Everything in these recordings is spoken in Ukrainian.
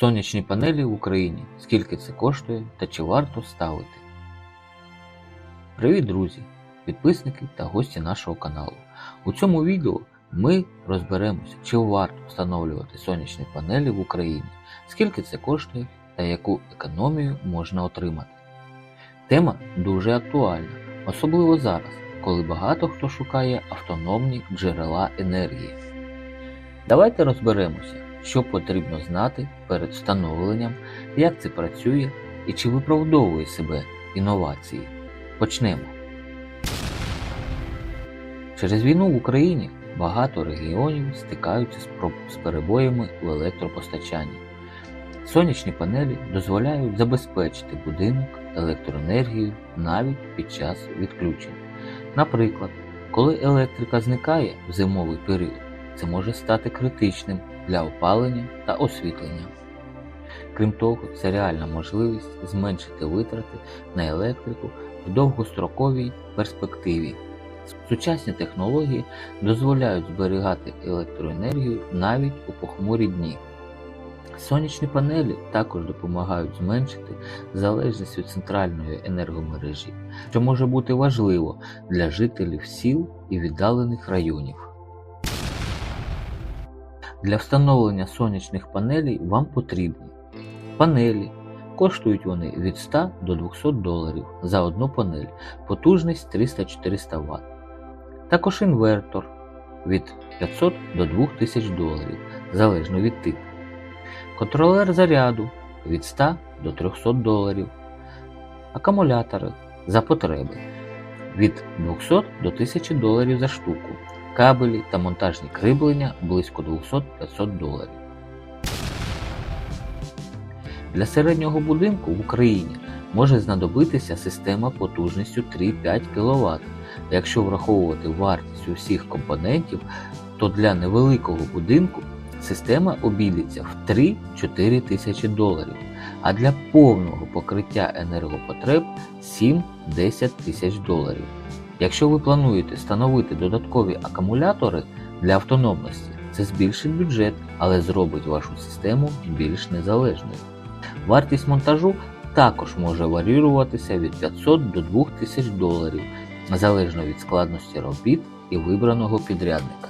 Сонячні панелі в Україні. Скільки це коштує та чи варто ставити? Привіт, друзі, підписники та гості нашого каналу. У цьому відео ми розберемося, чи варто встановлювати сонячні панелі в Україні, скільки це коштує та яку економію можна отримати. Тема дуже актуальна, особливо зараз, коли багато хто шукає автономні джерела енергії. Давайте розберемося, що потрібно знати перед встановленням, як це працює і чи виправдовує себе інновації. Почнемо. Через війну в Україні багато регіонів стикаються з перебоями в електропостачанні. Сонячні панелі дозволяють забезпечити будинок електроенергією навіть під час відключень. Наприклад, коли електрика зникає в зимовий період, це може стати критичним для опалення та освітлення. Крім того, це реальна можливість зменшити витрати на електрику в довгостроковій перспективі. Сучасні технології дозволяють зберігати електроенергію навіть у похмурі дні. Сонячні панелі також допомагають зменшити залежність від центральної енергомережі, що може бути важливо для жителів сіл і віддалених районів. Для встановлення сонячних панелей вам потрібні панелі. Коштують вони від 100 до 200 доларів за одну панель, потужність 300-400 Вт. Також інвертор від 500 до 2000 доларів, залежно від типу. Контролер заряду від 100 до 300 доларів. Акумулятори за потреби від 200 до 1000 доларів за штуку. Кабелі та монтажні кріплення близько 200-500 доларів. Для середнього будинку в Україні може знадобитися система потужністю 3-5 кВт. Якщо враховувати вартість усіх компонентів, то для невеликого будинку система обійдеться в 3-4 тисячі доларів, а для повного покриття енергопотреб 7-10 тисяч доларів. Якщо ви плануєте встановити додаткові акумулятори для автономності, це збільшить бюджет, але зробить вашу систему більш незалежною. Вартість монтажу також може варіюватися від 500 до 2000 доларів, залежно від складності робіт і вибраного підрядника.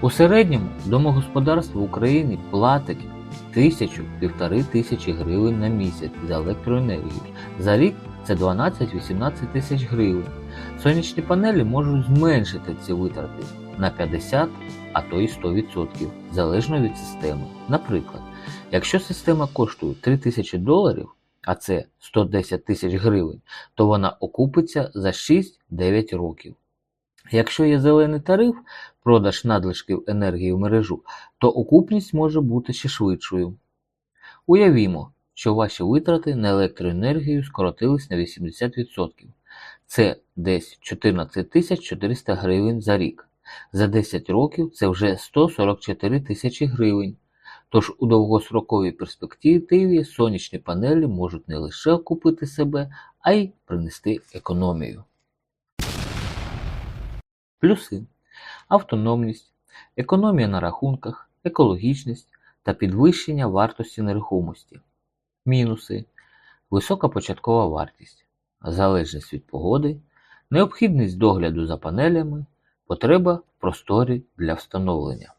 У середньому домогосподарство в Україні платить тисячу-півтори тисячі гривень на місяць за електроенергію. За рік це 12-18 тисяч гривень. Сонячні панелі можуть зменшити ці витрати на 50, а то й 100%, залежно від системи. Наприклад, якщо система коштує 3 тисячі доларів, а це 110 тисяч гривень, то вона окупиться за 6-9 років. Якщо є зелений тариф, продаж надлишків енергії в мережу, то окупність може бути ще швидшою. Уявімо, що ваші витрати на електроенергію скоротились на 80%. Це десь 14 400 гривень за рік. За 10 років це вже 144 тисячі гривень. Тож у довгостроковій перспективі сонячні панелі можуть не лише окупити себе, а й принести економію. Плюси автономність, економія на рахунках, екологічність та підвищення вартості нерухомості. Мінуси висока початкова вартість, залежність від погоди, необхідність догляду за панелями, потреба в просторі для встановлення.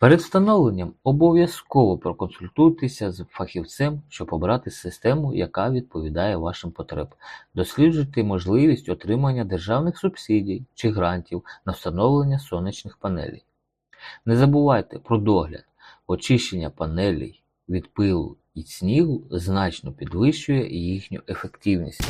Перед встановленням обов'язково проконсультуйтеся з фахівцем, щоб обрати систему, яка відповідає вашим потребам. Досліджуйте можливість отримання державних субсидій чи грантів на встановлення сонячних панелей. Не забувайте про догляд. Очищення панелей від пилу і снігу значно підвищує їхню ефективність.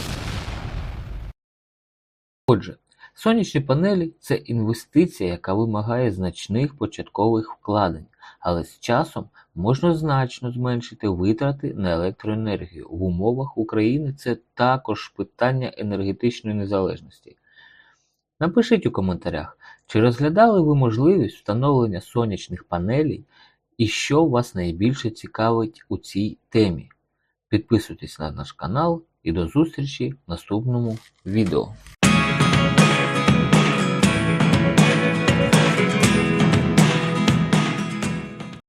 Отже, сонячні панелі це інвестиція, яка вимагає значних початкових вкладень, але з часом можна значно зменшити витрати на електроенергію. В умовах України це також питання енергетичної незалежності. Напишіть у коментарях, чи розглядали ви можливість встановлення сонячних панелей і що вас найбільше цікавить у цій темі. Підписуйтесь на наш канал і до зустрічі в наступному відео.